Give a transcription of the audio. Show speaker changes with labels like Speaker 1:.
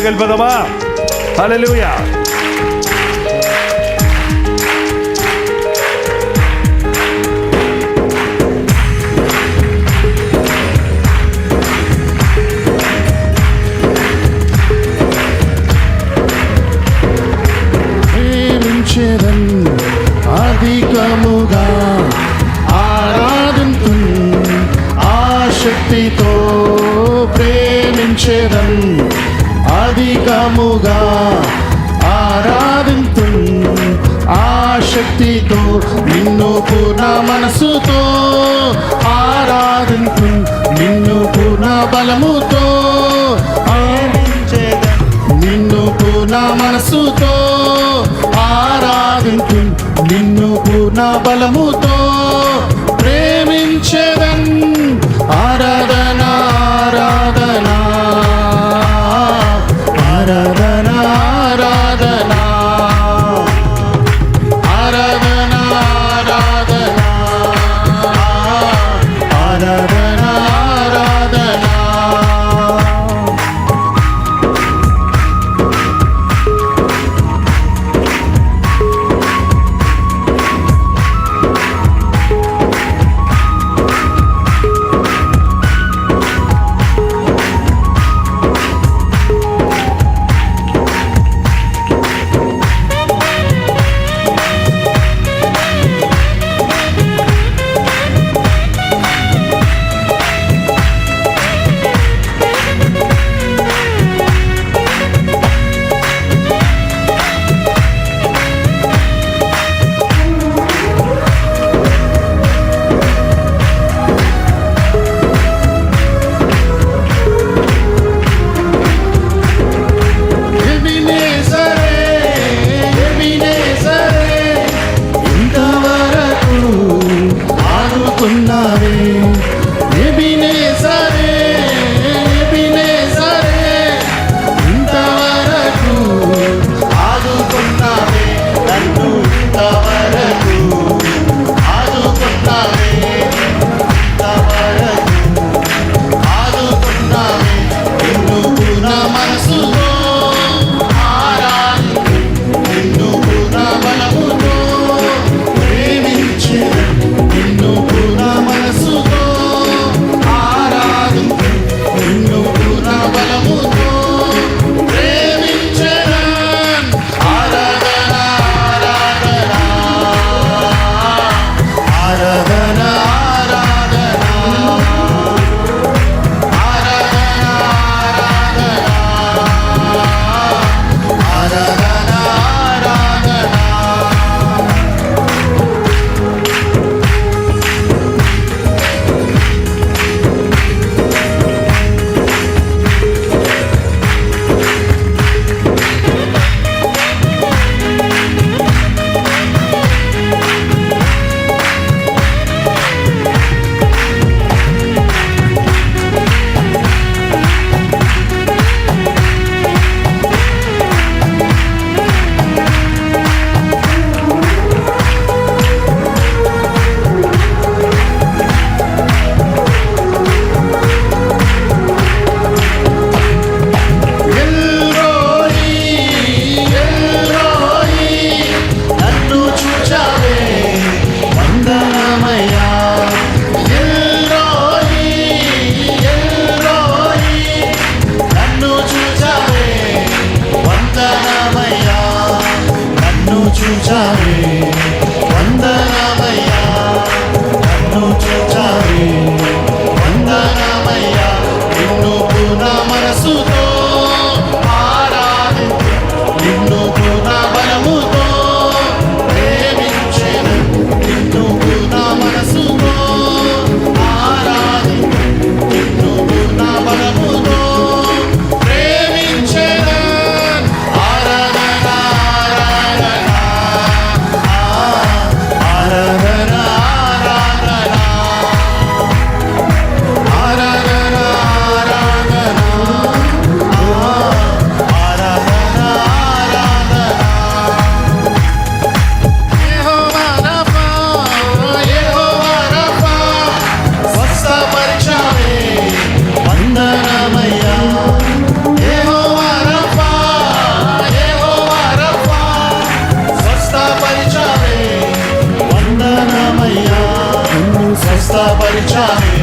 Speaker 1: వెళ్ళిపోదామా
Speaker 2: హలలుయా అధికముగా ఆరాధంతు ఆశక్తితో ప్రేమించేదన్ నిత్యముగా ఆరాధింతు ఆశక్తితో నిన్ను పూర్ణ మనసుతో ఆరాధింతు నిన్ను పూర్ణ బలముతో నిన్ను పూర్ణ మనసుతో ఆరాధింతు నిన్ను పూర్ణ బలముతో 有趣 사랑해